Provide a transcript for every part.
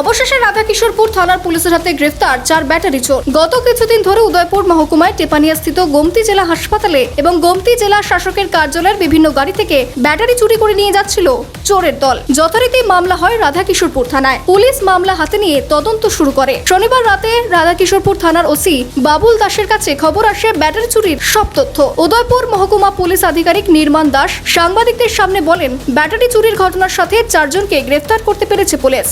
অবশেষে রাধাকিশোরপুর থানার পুলিশের হাতে গ্রেফতার চার ব্যাটারি চোর। গত কিছুদিন ধরে উদয়পুর মহকুমায় টেপানিয়া স্থিত গোমতি জেলা হাসপাতালে এবং গোমতি জেলা শাসকের কার্যালয়ের বিভিন্ন গাড়ি থেকে ব্যাটারি চুরি করে নিয়ে যাচ্ছিল চোরের দল। যথারীতি মামলা হয় রাধাকিশোরপুর থানায়। পুলিশ মামলা হাতে নিয়ে তদন্ত শুরু করে। শনিবার রাতে রাধাকিশোরপুর থানার ওসি বাবুল দাসের কাছে খবর আসে ব্যাটারি চুরির সব তথ্য। উদয়পুর মহকুমা পুলিশ আধিকারিক নির্মাণ দাস সাংবাদিকদের সামনে বলেন, ব্যাটারি চুরির ঘটনার সাথে চারজনকে গ্রেফতার করতে পেরেছে পুলিশ।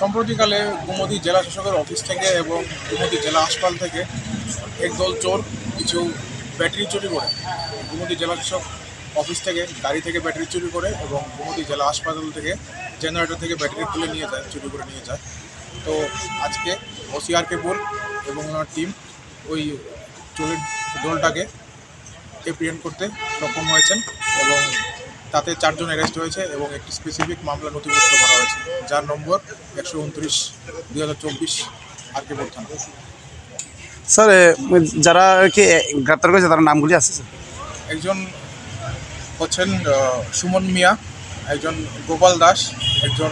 সম্প্রতিকালে কুমতি জেলা শাসকের অফিস থেকে এবং কুমতি জেলা হাসপাতাল থেকে একদল চোর কিছু ব্যাটারি চুরি করে কুমতি জেলা শাসক অফিস থেকে গাড়ি থেকে ব্যাটারি চুরি করে এবং কুমতি জেলা হাসপাতাল থেকে জেনারেটর থেকে ব্যাটারি তুলে নিয়ে যায়, চুরি করে নিয়ে যায়। তো আজকে ওসিআরকে বোল এবং ওনার টিম ওই চোরের দলটাকে এপ্রিয়েন্ট করতে সক্ষম হয়েছেন এবং তাতে চারজন অ্যারেস্ট হয়েছে এবং একটি স্পেসিফিক মামলা নথিভুক্ত করা হয়েছে যার নম্বর একশো উনত্রিশ দুই হাজার চব্বিশ আর কে থানা স্যার যারা আর কি গ্রেপ্তার করেছে তার নামগুলি আছে একজন হচ্ছেন সুমন মিয়া একজন গোপাল দাস একজন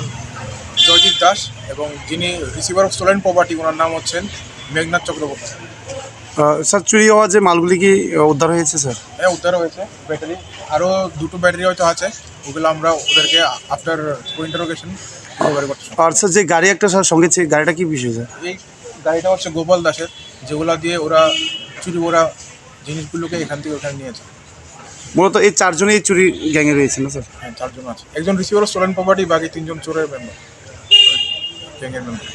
জয়জিৎ দাস এবং যিনি রিসিভার অফ স্টোলেন প্রপার্টি ওনার নাম হচ্ছেন মেঘনাথ চক্রবর্তী। স্যার চুরি হওয়া যে মালগুলি কি উদ্ধার হয়েছে স্যার? হ্যাঁ উদ্ধার হয়েছে ব্যাটারি। আরও দুটো ব্যাটারি হয়তো আছে ওগুলো আমরা ওদেরকে আফটার ইন্টারোগেশন আর স্যার যে গাড়ি একটা স্যার সঙ্গে ছিল গাড়িটা কি বিষয় স্যার? এই গাড়িটা হচ্ছে গোপাল দাসের যেগুলা দিয়ে ওরা চুরি ওরা জিনিসগুলোকে এখান থেকে ওখানে নিয়েছে মূলত এই চারজনই চুরি গ্যাংয়ে রয়েছে না স্যার? হ্যাঁ চারজন আছে। একজন রিসিভার স্টোলেন প্রপার্টি বাকি তিনজন চোরের মেম্বার গ্যাংয়ের মেম্বার